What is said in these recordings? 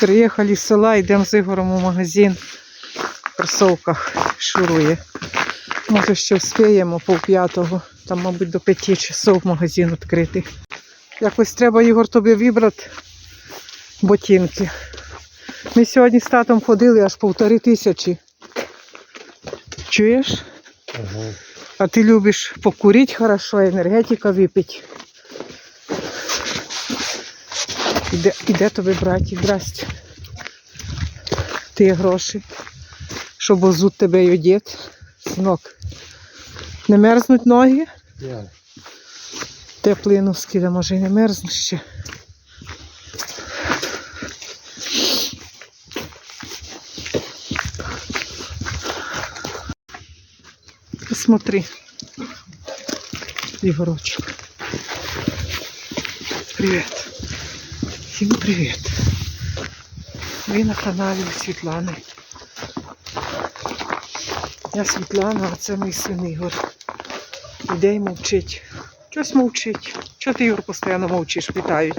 Приїхали з села, йдемо з Ігорем у магазин. В кросовках шурує. Може, ще вспіємо п'ятого. Там, мабуть, до п'яти часов магазин відкритий. Якось треба, Ігор, тобі вибрати ботинки. Ми сьогодні з татом ходили аж півтори тисячі. Чуєш? Ага. А ти любиш покурити хорошо, енергетика випити. Іде, іде тобі браті, здрасте. Ти гроші, щоб озут тебе й одіти. Синок. Не мерзнуть ноги? Я. Теплий носки, може й не мерзнуть ще. Посмотри. Егорочек. Привет. Всім привіт. Ви на каналі Світлани. Я Світлана, а це мій син Ігор. Іде й мовчить. Щось мовчить. Чого ти, Ігор, постійно мовчиш, питають?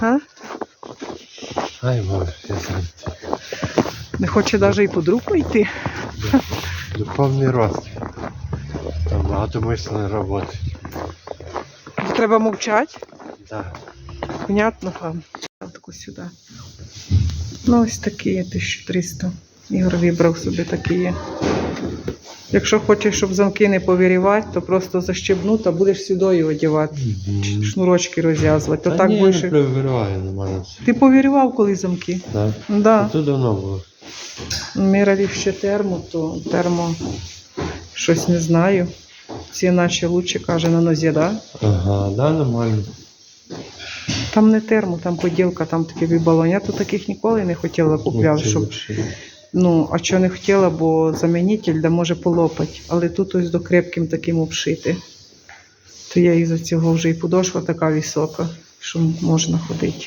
А? Ай, Боже, я сам. Не хоче навіть і под руку йти. Духовний рост. Там багатомисленна робота. Треба мовчати. Да. Понятно вам. Таку сюди. Ну, ось такі є 1300. Ігор вибрав собі такі є. Якщо хочеш, щоб замки не повірівати, то просто защебнути, а будеш сюди одягати. Мгм. Шнурочки розв'язувати. То Та так ні, будеш. не перевіряю, нормально. Ти повірював коли замки? Да. Да. Тут давно було. Міряли ще термо, то термо щось не знаю. Ці наче лучше каже на нозі, да? Ага, да, нормально. Там не термо, там поділка, там таке вибалон. Я тут таких ніколи не хотіла купляти, щоб. Ну, а що не хотіла, бо замінитель да може полопати. Але тут ось до крепким таким обшити. То я із-за цього вже і подошва така висока, що можна ходити.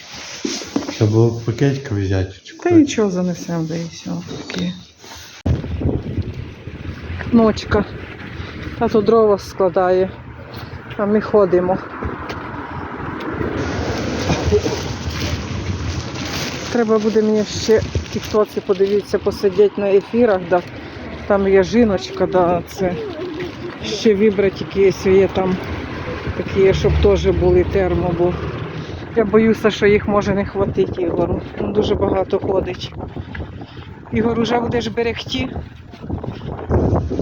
Треба було пакетика взяти. Та нічого занесемо, да і все. Таке. Ночка. Тато дрова складає, а ми ходимо. Треба буде мені ще в тіктоці подивитися, посидіти на ефірах, да. там є жіночка, да, це ще вибрати якісь є там такі, щоб теж були термо, бо я боюся, що їх може не хватити Ігору. Він дуже багато ходить. Ігор уже будеш берегти.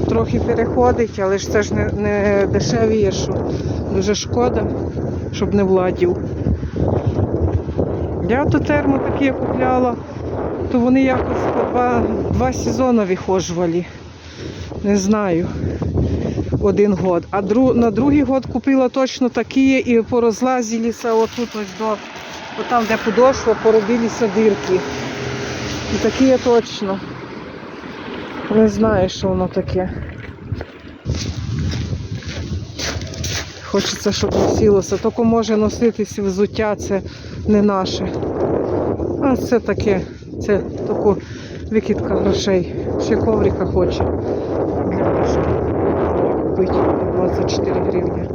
Трохи переходить, але ж це ж не, не дешевіє, що дуже шкода, щоб не владів. Я то термо такі купляла, то вони якось по два, два сезони вихожували. Не знаю. Один год. А дру, на другий год купила точно такі і порозлазилися отут ось до отам, де подошва, поробилися дирки. І такі точно. Не знаю, що воно таке. Хочеться, щоб носилося. Тільки може носитися взуття, це не наше. А це таке, це таку викидка грошей. Ще коврика хоче. Для. Купити 24 гривні.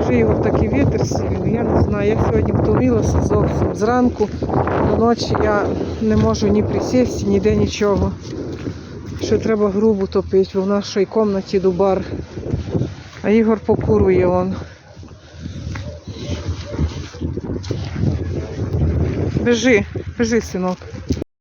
Вже Ігор такий вітер сильний, я не знаю. Я сьогодні втомилася зовсім. Зранку до ночі я не можу ні присісти, ніде нічого. Ще треба грубу топити, бо в нашій кімнаті дубар. А Ігор покурує он. Бежи, бежи, синок.